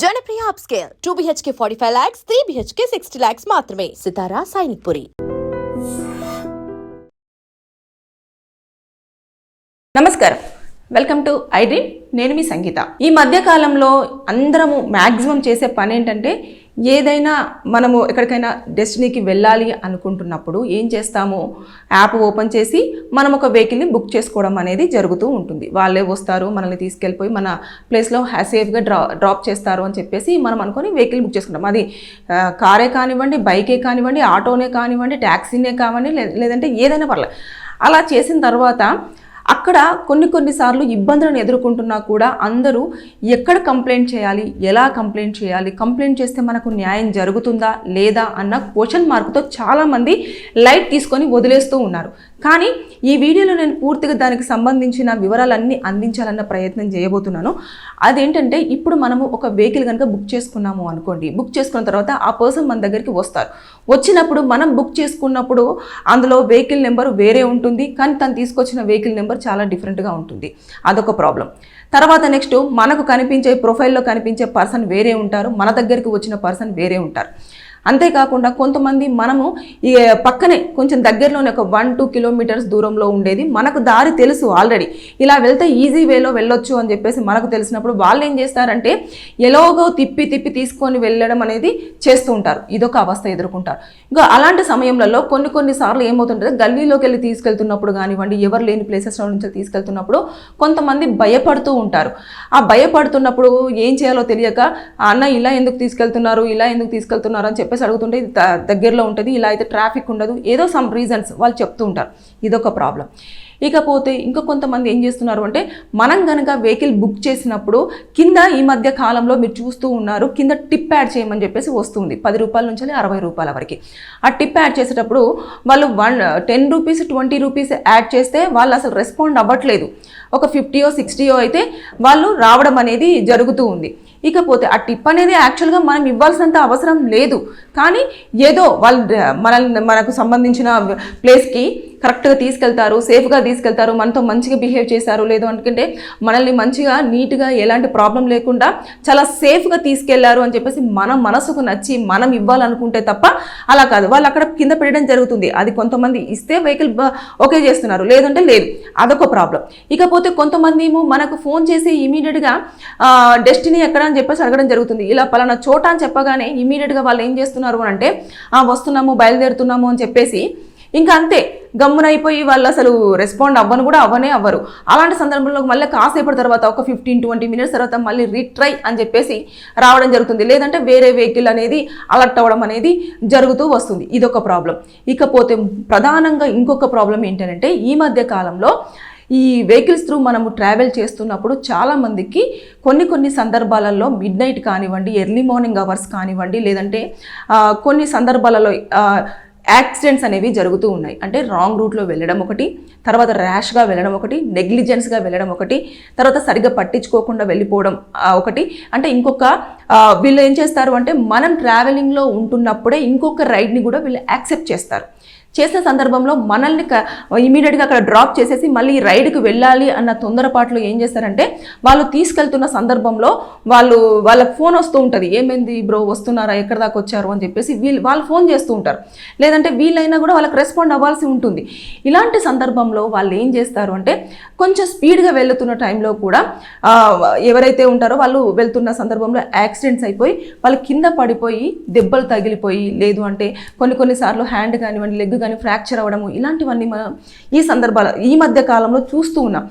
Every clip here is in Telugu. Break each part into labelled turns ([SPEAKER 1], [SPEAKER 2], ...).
[SPEAKER 1] Janapriya upscale. Two BHK forty five lakhs three BHK sixty lakhs మాత్రమే. సితారా సైనిక్ పురి.
[SPEAKER 2] నమస్కారం. Welcome to iDream. నేను మీ సంగీత. ఈ మధ్య కాలంలో అందరము మ్యాక్సిమం చేసే పని ఏంటంటే ఏదైనా మనము ఎక్కడికైనా డెస్టినీకి వెళ్ళాలి అనుకుంటున్నప్పుడు ఏం చేస్తాము? యాప్ ఓపెన్ చేసి మనం ఒక వెహికల్ని బుక్ చేసుకోవడం అనేది జరుగుతూ ఉంటుంది. వాళ్ళే వస్తారు మనల్ని తీసుకెళ్ళిపోయి మన ప్లేస్లో సేఫ్గా డ్రా డ్రాప్ చేస్తారు అని చెప్పేసి మనం అనుకొని వెహికల్ బుక్ చేసుకుంటాం. అది కారే కానివ్వండి బైకే కానివ్వండి ఆటోనే కానివ్వండి ట్యాక్సీనే కానివ్వండి లేదంటే ఏదైనా పర్లేదు అలా చేసిన తర్వాత అక్కడ కొన్ని కొన్నిసార్లు ఇబ్బందులను ఎదుర్కొంటున్నా కూడా అందరూ ఎక్కడ కంప్లైంట్ చేయాలి ఎలా కంప్లైంట్ చేయాలి కంప్లైంట్ చేస్తే మనకు న్యాయం జరుగుతుందా లేదా అన్న క్వశ్చన్ మార్క్తో చాలామంది లైట్ తీసుకొని వదిలేస్తూ ఉన్నారు. కానీ ఈ వీడియోలో నేను పూర్తిగా దానికి సంబంధించిన వివరాలన్నీ అందించాలన్న ప్రయత్నం చేయబోతున్నాను. అదేంటంటే ఇప్పుడు మనము ఒక వెహికల్ కనుక బుక్ చేసుకున్నాము అనుకోండి. బుక్ చేసుకున్న తర్వాత ఆ పర్సన్ మన దగ్గరికి వస్తారు. వచ్చినప్పుడు మనం బుక్ చేసుకున్నప్పుడు అందులో వెహికల్ నెంబర్ వేరే ఉంటుంది. కానీ తను తీసుకొచ్చిన వెహికల్ నెంబర్ చాలా డిఫరెంట్గా ఉంటుంది. అదొక ప్రాబ్లం తర్వాత నెక్స్ట్ మనకు కనిపించే ప్రొఫైల్లో కనిపించే పర్సన్ వేరే ఉంటారు. మన దగ్గరికి వచ్చిన పర్సన్ వేరే ఉంటారు. అంతేకాకుండా కొంతమంది మనము ఈ పక్కనే కొంచెం దగ్గరలోనే ఒక వన్ టూ కిలోమీటర్స్ దూరంలో ఉండేది. మనకు దారి తెలుసు ఆల్రెడీ. ఇలా వెళ్తే ఈజీ వేలో వెళ్ళొచ్చు అని చెప్పేసి మనకు తెలిసినప్పుడు వాళ్ళు ఏం చేస్తారంటే ఎలాగో తిప్పి తిప్పి తీసుకొని వెళ్ళడం అనేది చేస్తూ ఉంటారు. ఇదొక అవస్థ ఎదుర్కొంటారు. ఇంకా అలాంటి సమయంలో కొన్ని కొన్ని సార్లు ఏమవుతుంటుంది? గల్లీలోకి వెళ్ళి తీసుకెళ్తున్నప్పుడు కానివ్వండి ఎవరు లేని ప్లేసెస్లో నుంచి తీసుకెళ్తున్నప్పుడు కొంతమంది భయపడుతూ ఉంటారు. ఆ భయపడుతున్నప్పుడు ఏం చేయాలో తెలియక అన్న ఇలా ఎందుకు తీసుకెళ్తున్నారు? ఇలా ఎందుకు తీసుకెళ్తున్నారు? అని చెప్పేసి అడుగుతుంటే ఇది దగ్గరలో ఉంటుంది ఇలా అయితే ట్రాఫిక్ ఉండదు ఏదో సమ్ రీజన్స్ వాళ్ళు చెప్తూ ఉంటారు. ఇదొక ప్రాబ్లం. ఇకపోతే ఇంకా కొంతమంది ఏం చేస్తున్నారు అంటే మనం కనుక వెహికల్ బుక్ చేసినప్పుడు కింద ఈ మధ్య కాలంలో మీరు చూస్తూ ఉన్నారు కింద టిప్ యాడ్ చేయమని చెప్పేసి వస్తుంది. పది రూపాయల నుంచి అరవై రూపాయల వరకు. ఆ టిప్ యాడ్ చేసేటప్పుడు వాళ్ళు one ten rupees twenty rupees add చేస్తే వాళ్ళు అసలు రెస్పాండ్ అవ్వట్లేదు. ఒక ఫిఫ్టీయో సిక్స్టీయో అయితే వాళ్ళు రావడం అనేది జరుగుతూ ఉంది. ఇకపోతే ఆ టిప్ అనేది యాక్చువల్గా మనం ఇవ్వాల్సినంత అవసరం లేదు. కానీ ఏదో వాళ్ళు మనల్ని మనకు సంబంధించిన ప్లేస్కి కరెక్ట్గా తీసుకెళ్తారు సేఫ్గా తీసుకెళ్తారు మనతో మంచిగా బిహేవ్ చేశారు లేదు అనుకుంటే మనల్ని మంచిగా నీట్గా ఎలాంటి ప్రాబ్లం లేకుండా చాలా సేఫ్గా తీసుకెళ్ళారు అని చెప్పేసి మన మనసుకు నచ్చి మనం ఇవ్వాలనుకుంటే తప్ప అలా కాదు. వాళ్ళు అక్కడ కింద పెట్టడం జరుగుతుంది. అది కొంతమంది ఇస్తే వెహికల్ ఓకే చేస్తున్నారు. లేదంటే లేదు. అదొక ప్రాబ్లం ఇకపోతే కొంతమంది ఏమో మనకు ఫోన్ చేసి ఇమీడియట్గా డెస్టినీ ఎక్కడ అని చెప్పేసి అడగడం జరుగుతుంది. ఇలా పలానా చోట అని చెప్పగానే ఇమీడియట్గా వాళ్ళు ఏం చేస్తున్నారు అంటే "ఆ, వస్తున్నాము బయలుదేరుతున్నాము అని చెప్పేసి ఇంకా అంతే గమ్మునైపోయి వాళ్ళు అసలు రెస్పాండ్ అవ్వను కూడా అవ్వనే అవ్వరు. అలాంటి సందర్భంలో మళ్ళీ కాసేపటి తర్వాత ఒక ఫిఫ్టీన్ ట్వంటీ మినిట్స్ తర్వాత మళ్ళీ రీట్రై అని చెప్పేసి రావడం జరుగుతుంది. లేదంటే వేరే వెహికల్ అనేది అలర్ట్ అవ్వడం అనేది జరుగుతూ వస్తుంది. ఇదొక ప్రాబ్లం ఇకపోతే ప్రధానంగా ఇంకొక ప్రాబ్లం ఏంటంటే ఈ మధ్య కాలంలో ఈ వెహికల్స్ త్రూ మనము ట్రావెల్ చేస్తున్నప్పుడు చాలామందికి కొన్ని కొన్ని సందర్భాలలో మిడ్ నైట్ కానివ్వండి ఎర్లీ మార్నింగ్ అవర్స్ కానివ్వండి లేదంటే కొన్ని సందర్భాలలో యాక్సిడెంట్స్ అనేవి జరుగుతూ ఉన్నాయి. అంటే రాంగ్ రూట్లో వెళ్ళడం ఒకటి తర్వాత ర్యాష్గా వెళ్ళడం ఒకటి నెగ్లిజెన్స్గా వెళ్ళడం ఒకటి తర్వాత సరిగ్గా పట్టించుకోకుండా వెళ్ళిపోవడం ఒకటి. అంటే ఇంకొక వీళ్ళు ఏం చేస్తారు అంటే మనం ట్రావెలింగ్లో ఉంటున్నప్పుడే ఇంకొక రైడ్ని కూడా వీళ్ళు యాక్సెప్ట్ చేస్తారు. చేసిన సందర్భంలో మనల్ని ఇమీడియట్గా అక్కడ డ్రాప్ చేసేసి మళ్ళీ రైడ్కి వెళ్ళాలి అన్న తొందరపాటులో ఏం చేస్తారంటే వాళ్ళు తీసుకెళ్తున్న సందర్భంలో వాళ్ళు వాళ్ళకి ఫోన్ వస్తూ ఉంటుంది. ఏమైంది బ్రో వస్తున్నారా? ఎక్కడ దాకా వచ్చారు? అని చెప్పేసి వీళ్ళు వాళ్ళు ఫోన్ చేస్తూ ఉంటారు. లేదంటే వీళ్ళైనా కూడా వాళ్ళకి రెస్పాండ్ అవ్వాల్సి ఉంటుంది. ఇలాంటి సందర్భంలో వాళ్ళు ఏం చేస్తారు అంటే కొంచెం స్పీడ్గా వెళ్తున్న టైంలో కూడా ఎవరైతే ఉంటారో వాళ్ళు వెళ్తున్న సందర్భంలో యాక్సిడెంట్స్ అయిపోయి వాళ్ళు కింద పడిపోయి దెబ్బలు తగిలిపోయి లేదు అంటే కొన్ని కొన్నిసార్లు హ్యాండ్ కానివ్వండి లెగ్ కానీ ఫ్రాక్చర్ అవ్వడము ఇలాంటివన్నీ మనం ఈ సందర్భాలు ఈ మధ్య కాలంలో చూస్తూ ఉన్నాం.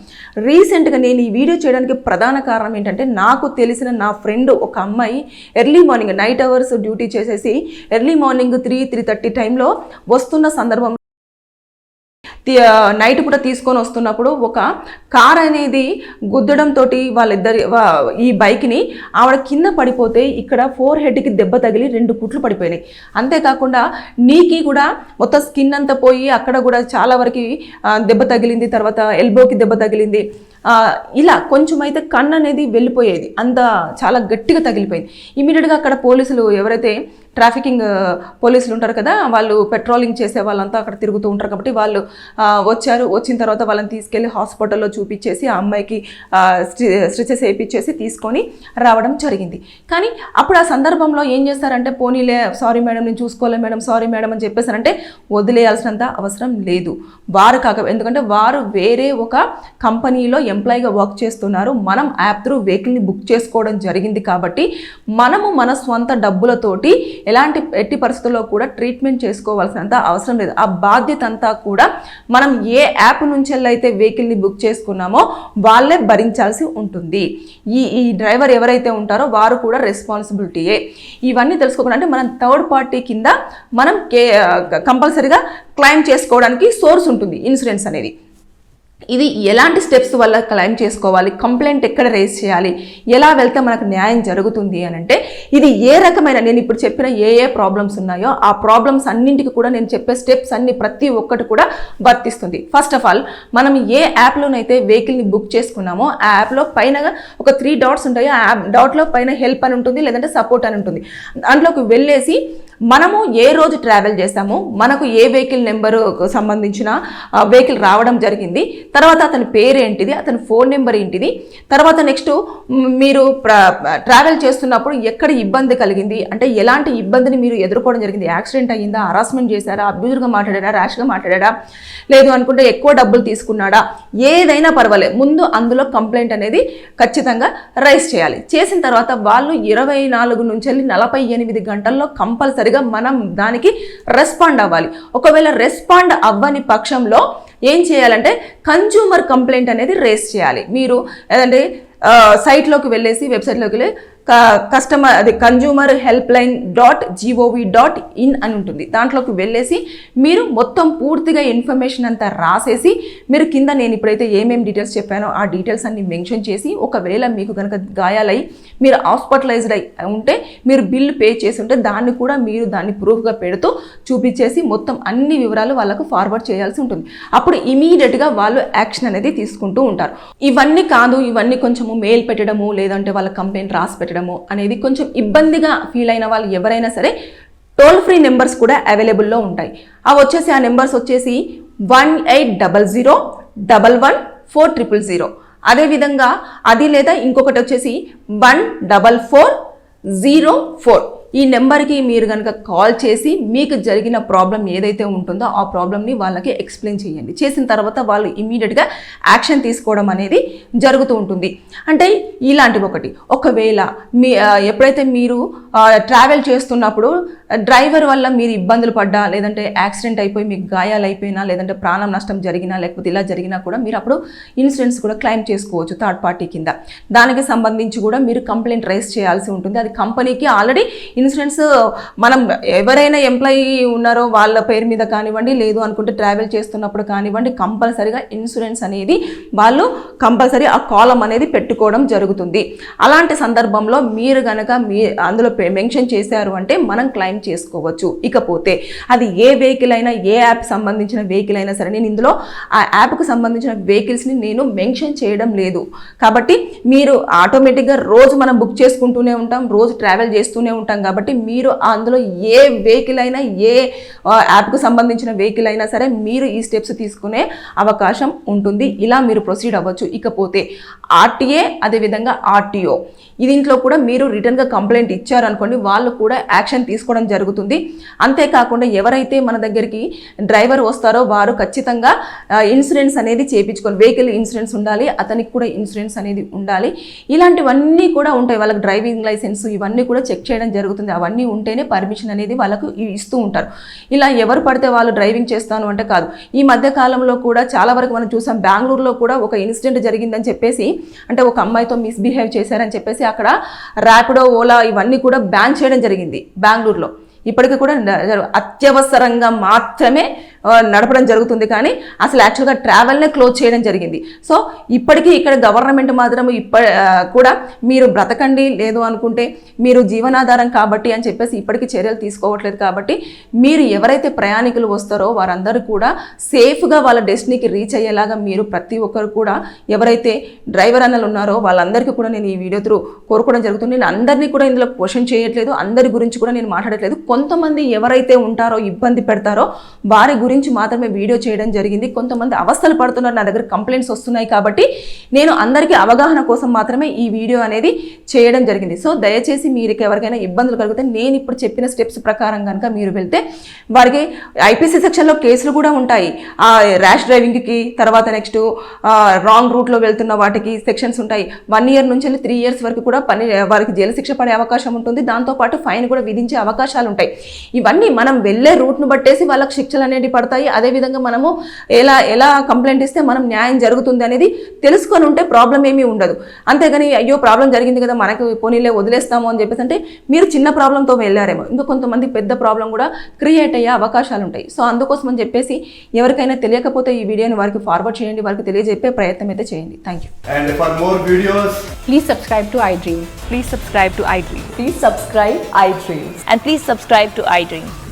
[SPEAKER 2] రీసెంట్గా నేను ఈ వీడియో చేయడానికి ప్రధాన కారణం ఏంటంటే నాకు తెలిసిన నా ఫ్రెండ్ ఒక అమ్మాయి early morning night hours duty చేసేసి early morning three three thirty టైంలో వస్తున్న సందర్భం నైట్ పూట తీసుకొని వస్తున్నప్పుడు ఒక కార్ అనేది గుద్దడంతో వాళ్ళిద్దరి ఈ బైక్ని ఆవిడ కింద పడిపోతే ఇక్కడ ఫోర్ హెడ్కి దెబ్బ తగిలి రెండు కుట్లు పడిపోయినాయి. అంతేకాకుండా నీకి కూడా మొత్తం స్కిన్ అంతా పోయి అక్కడ కూడా చాలా వరకు దెబ్బ తగిలింది తర్వాత ఎల్బోకి దెబ్బ తగిలింది. ఇలా కొంచెం అయితే కన్ను అనేది వెళ్ళిపోయేది. అంత చాలా గట్టిగా తగిలిపోయింది. ఇమీడియట్గా అక్కడ పోలీసులు ఎవరైతే ట్రాఫికింగ్ పోలీసులు ఉంటారు కదా వాళ్ళు పెట్రోలింగ్ చేసే వాళ్ళంతా అక్కడ తిరుగుతూ ఉంటారు కాబట్టి వాళ్ళు వచ్చారు. వచ్చిన తర్వాత వాళ్ళని తీసుకెళ్ళి హాస్పిటల్లో చూపించేసి ఆ అమ్మాయికి స్టిచెస్ వేయించేసి తీసుకొని రావడం జరిగింది. కానీ అప్పుడు ఆ సందర్భంలో ఏం చేస్తారంటే పోనీలే సారీ మేడం నేను చూసుకోలే మేడం సారీ మేడం అని చెప్పేసారంటే వదిలేయాల్సినంత అవసరం లేదు. వారు కాక ఎందుకంటే వారు వేరే ఒక కంపెనీలో ఎంప్లాయీగా వర్క్ చేస్తున్నారు. మనం యాప్ త్రూ వెహికల్ని బుక్ చేసుకోవడం జరిగింది కాబట్టి మనము మన స్వంత డబ్బులతోటి ఎలాంటి ఎట్టి పరిస్థితుల్లో కూడా ట్రీట్మెంట్ చేసుకోవాల్సినంత అవసరం లేదు. ఆ బాధ్యత అంతా కూడా మనం ఏ యాప్ నుంచి అయితే వెహికల్ని బుక్ చేసుకున్నామో వాళ్ళే భరించాల్సి ఉంటుంది. ఈ ఈ డ్రైవర్ ఎవరైతే ఉంటారో వారు కూడా రెస్పాన్సిబిలిటీయే ఇవన్నీ తెలుసుకోకుండా అంటే మనం థర్డ్ పార్టీ కింద మనం కే కంపల్సరీగా క్లైమ్ చేసుకోవడానికి సోర్స్ ఉంటుంది ఇన్సూరెన్స్ అనేది. ఇది ఎలాంటి స్టెప్స్ వల్ల క్లైమ్ చేసుకోవాలి? కంప్లైంట్ ఎక్కడ రేస్ చేయాలి? ఎలా వెళ్తే మనకు న్యాయం జరుగుతుంది అని అంటే ఇది ఏ రకమైన నేను ఇప్పుడు చెప్పిన ఏ ఏ ప్రాబ్లమ్స్ ఉన్నాయో ఆ ప్రాబ్లమ్స్ అన్నింటికి కూడా నేను చెప్పే స్టెప్స్ అన్ని ప్రతి ఒక్కటి కూడా వర్తిస్తుంది. ఫస్ట్ ఆఫ్ ఆల్ మనం ఏ యాప్లోనైతే వెహికల్ని బుక్ చేసుకున్నామో ఆ యాప్లో పైన ఒక త్రీ డాట్స్ ఉంటాయో. ఆ యాప్ డాట్లో పైన హెల్ప్ అని ఉంటుంది లేదంటే సపోర్ట్ అని ఉంటుంది. దాంట్లోకి వెళ్ళేసి మనము ఏ రోజు ట్రావెల్ చేస్తామో మనకు ఏ వెహికల్ నెంబర్ సంబంధించిన వెహికల్ రావడం జరిగింది. తర్వాత అతని పేరు ఏంటిది అతని ఫోన్ నెంబర్ ఏంటిది తర్వాత నెక్స్ట్ మీరు ట్రావెల్ చేస్తున్నప్పుడు ఎక్కడ ఇబ్బంది కలిగింది అంటే ఎలాంటి ఇబ్బందిని మీరు ఎదుర్కోవడం జరిగింది? యాక్సిడెంట్ అయ్యిందా? హరాస్మెంట్ చేశారా? అబ్యూజ్గా మాట్లాడారా? ర్యాష్గా మాట్లాడారా? లేదు అనుకుంటే ఎక్కువ డబ్బులు తీసుకున్నాడా? ఏదైనా పర్వాలేదు. ముందు అందులో కంప్లైంట్ అనేది ఖచ్చితంగా రైస్ చేయాలి. చేసిన తర్వాత వాళ్ళు ఇరవై నాలుగు నుంచి వెళ్ళి నలభై ఎనిమిది గంటల్లో కంపల్సరీ కంపల్సరిగా మనం దానికి రెస్పాండ్ అవ్వాలి. ఒకవేళ రెస్పాండ్ అవ్వని పక్షంలో ఏం చేయాలంటే కన్జ్యూమర్ కంప్లైంట్ అనేది రేస్ చేయాలి. మీరు ఏదంటే సైట్లోకి వెళ్ళేసి వెబ్సైట్లోకి వెళ్ళి కస్టమర్ అది consumer helpline dot G O V dot in అని ఉంటుంది. దాంట్లోకి వెళ్ళేసి మీరు మొత్తం పూర్తిగా ఇన్ఫర్మేషన్ అంతా రాసేసి మీరు కింద నేను ఇప్పుడైతే ఏమేమి డీటెయిల్స్ చెప్పానో ఆ డీటెయిల్స్ అన్ని మెన్షన్ చేసి ఒకవేళ మీకు కనుక గాయాలై మీరు హాస్పిటలైజ్డ్ అయి ఉంటే మీరు బిల్ పే చేసి ఉంటే దాన్ని కూడా మీరు దాన్ని ప్రూఫ్గా పెడుతూ చూపించేసి మొత్తం అన్ని వివరాలు వాళ్ళకు ఫార్వర్డ్ చేయాల్సి ఉంటుంది. అప్పుడు ఇమీడియట్గా వాళ్ళు యాక్షన్ అనేది తీసుకుంటూ ఉంటారు. ఇవన్నీ కాదు ఇవన్నీ కొంచెము మెయిల్ పెట్టడము లేదంటే వాళ్ళ కంప్లైంట్ రాసి పెట్టడం చేయడము అనేది కొంచెం ఇబ్బందిగా ఫీల్ అయిన వాళ్ళు ఎవరైనా సరే టోల్ ఫ్రీ నెంబర్స్ కూడా అవైలబుల్లో ఉంటాయి. అవి వచ్చేసి ఆ నెంబర్స్ వచ్చేసి one eight double zero double one four triple zero. అదేవిధంగా అది లేదా ఇంకొకటి వచ్చేసి one double four zero four. ఈ నెంబర్కి మీరు కనుక కాల్ చేసి మీకు జరిగిన ప్రాబ్లం ఏదైతే ఉంటుందో ఆ ప్రాబ్లమ్ని వాళ్ళకి ఎక్స్ప్లెయిన్ చేయండి. చేసిన తర్వాత వాళ్ళు ఇమీడియట్గా యాక్షన్ తీసుకోవడం అనేది జరుగుతూ ఉంటుంది. అంటే ఇలాంటివి ఒకటి. ఒకవేళ మీ ఎప్పుడైతే మీరు ట్రావెల్ చేస్తున్నప్పుడు డ్రైవర్ వల్ల మీరు ఇబ్బందులు పడ్డా లేదంటే యాక్సిడెంట్ అయిపోయి మీకు గాయాలు అయిపోయినా లేదంటే ప్రాణం నష్టం జరిగినా లేకపోతే ఇలా జరిగినా కూడా మీరు అప్పుడు ఇన్సూరెన్స్ కూడా క్లెయిమ్ చేసుకోవచ్చు థర్డ్ పార్టీ కింద. దానికి సంబంధించి కూడా మీరు కంప్లైంట్ రైజ్ చేయాల్సి ఉంటుంది. అది కంపెనీకి ఆల్రెడీ ఇన్సూరెన్స్ మనం ఎవరైనా ఎంప్లాయీ ఉన్నారో వాళ్ళ పేరు మీద కానివ్వండి లేదు అనుకుంటే ట్రావెల్ చేస్తున్నప్పుడు కానివ్వండి కంపల్సరీగా ఇన్సూరెన్స్ అనేది వాళ్ళు కంపల్సరీ ఆ కాలం అనేది పెట్టుకోవడం జరుగుతుంది. అలాంటి సందర్భంలో మీరు కనుక మీ అందులో మెన్షన్ చేశారు అంటే మనం క్లైమ్ క్లెయిమ్ చేసుకోవచ్చు. ఇకపోతే అది ఏ వెహికల్ అయినా ఏ యాప్ సంబంధించిన వెహికల్ అయినా సరే నేను ఇందులో ఆ యాప్కు సంబంధించిన వెహికల్స్ని నేను మెన్షన్ చేయడం లేదు. కాబట్టి మీరు ఆటోమేటిక్గా రోజు మనం బుక్ చేసుకుంటూనే ఉంటాం రోజు ట్రావెల్ చేస్తూనే ఉంటాం కాబట్టి మీరు అందులో ఏ వెహికల్ అయినా ఏ యాప్కు సంబంధించిన వెహికల్ అయినా సరే మీరు ఈ స్టెప్స్ తీసుకునే అవకాశం ఉంటుంది. ఇలా మీరు ప్రొసీడ్ అవ్వచ్చు. ఇకపోతే ఆర్టీఏ అదేవిధంగా ఆర్టీఓ దీంట్లో కూడా మీరు రిటర్న్గా కంప్లైంట్ ఇచ్చారనుకోండి వాళ్ళు కూడా యాక్షన్ తీసుకోవడం జరుగుతుంది. అంతేకాకుండా ఎవరైతే మన దగ్గరికి డ్రైవర్ వస్తారో వారు ఖచ్చితంగా ఇన్సూరెన్స్ అనేది చేయించుకోవాలి వెహికల్ ఇన్సూరెన్స్ ఉండాలి అతనికి కూడా ఇన్సూరెన్స్ అనేది ఉండాలి. ఇలాంటివన్నీ కూడా ఉంటాయి. వాళ్ళకి డ్రైవింగ్ లైసెన్స్ ఇవన్నీ కూడా చెక్ చేయడం జరుగుతుంది. అవన్నీ ఉంటేనే పర్మిషన్ అనేది వాళ్ళకు ఇస్తూ ఉంటారు. ఇలా ఎవరు పడితే వాళ్ళు డ్రైవింగ్ చేస్తాను అంటే కాదు. ఈ మధ్య కాలంలో కూడా చాలా వరకు మనం చూసాం బెంగళూరులో కూడా ఒక ఇన్సిడెంట్ జరిగిందని చెప్పేసి అంటే ఒక అమ్మాయితో మిస్బిహేవ్ చేశారని చెప్పేసి అక్కడ ర్యాపిడో ఓలా ఇవన్నీ కూడా బ్యాన్ చేయడం జరిగింది బెంగళూరులో. ఇప్పటికీ కూడా అత్యవసరంగా మాత్రమే నడపడం జరుగుతుంది కానీ అసలు యాక్చువల్గా ట్రావెల్నే క్లోజ్ చేయడం జరిగింది. సో ఇప్పటికీ ఇక్కడ గవర్నమెంట్ మాత్రం ఇప్ప కూడా మీరు బ్రతకండి లేదు అనుకుంటే మీరు జీవనాధారం కాబట్టి అని చెప్పేసి ఇప్పటికీ చర్యలు తీసుకోవట్లేదు కాబట్టి మీరు ఎవరైతే ప్రయాణికులు వస్తారో వారందరూ కూడా సేఫ్గా వాళ్ళ డెస్టినీకి రీచ్ అయ్యేలాగా మీరు ప్రతి ఒక్కరు కూడా ఎవరైతే డ్రైవర్ అన్నలు ఉన్నారో వాళ్ళందరికీ కూడా నేను ఈ వీడియో త్రూ కోరుకోవడం జరుగుతుంది. నేను అందరినీ కూడా ఇందులో క్వశ్చన్ చేయట్లేదు అందరి గురించి కూడా నేను మాట్లాడట్లేదు. కొంతమంది ఎవరైతే ఉంటారో ఇబ్బంది పెడతారో వారి గురించి గురించి మాత్రమే వీడియో చేయడం జరిగింది. కొంతమంది అవస్థలు పడుతున్నారు నా దగ్గర కంప్లైంట్స్ వస్తున్నాయి కాబట్టి నేను అందరికీ అవగాహన కోసం మాత్రమే ఈ వీడియో అనేది చేయడం జరిగింది. సో దయచేసి మీరు ఎవరికైనా ఇబ్బందులు కలిగితే నేను ఇప్పుడు చెప్పిన స్టెప్స్ ప్రకారం కనుక మీరు వెళ్తే వారికి ఐపీసీ సెక్షన్లో కేసులు కూడా ఉంటాయి. ఆ ర్యాష్ డ్రైవింగ్కి తర్వాత నెక్స్ట్ రాంగ్ రూట్లో వెళ్తున్న వాటికి సెక్షన్స్ ఉంటాయి. వన్ ఇయర్ నుంచి వెళ్ళి త్రీ ఇయర్స్ వరకు కూడా పని వారికి జైలు శిక్ష పడే అవకాశం ఉంటుంది. దాంతోపాటు ఫైన్ కూడా విధించే అవకాశాలు ఉంటాయి. ఇవన్నీ మనం వెళ్ళే రూట్ను బట్టేసి వాళ్ళకి శిక్షలు అనేవి పడతాయి అదేవిధంగా మనము ఎలా ఎలా కంప్లైంట్ ఇస్తే మనం న్యాయం జరుగుతుంది అనేది తెలుసుకొని ఉంటే ప్రాబ్లం ఏమీ ఉండదు అంతేగాని అయ్యో ప్రాబ్లం జరిగింది కదా మనకు పోనీలే వదిలేస్తాము అని చెప్పేసి అంటే మీరు చిన్న ప్రాబ్లంతో వెళ్ళారేమో ఇంకా కొంతమంది పెద్ద ప్రాబ్లం కూడా క్రియేట్ అయ్యే అవకాశాలు ఉంటాయి సో అందుకోసం అని చెప్పేసి ఎవరికైనా తెలియకపోతే ఈ వీడియోని వారికి ఫార్వర్డ్ చేయండి వారికి తెలియజెప్పే ప్రయత్నం అయితే చేయండి thank you
[SPEAKER 3] And for more videos,
[SPEAKER 4] Please subscribe to iDream. Please subscribe to iDream.
[SPEAKER 5] Please subscribe iDream.
[SPEAKER 4] And please subscribe to iDream.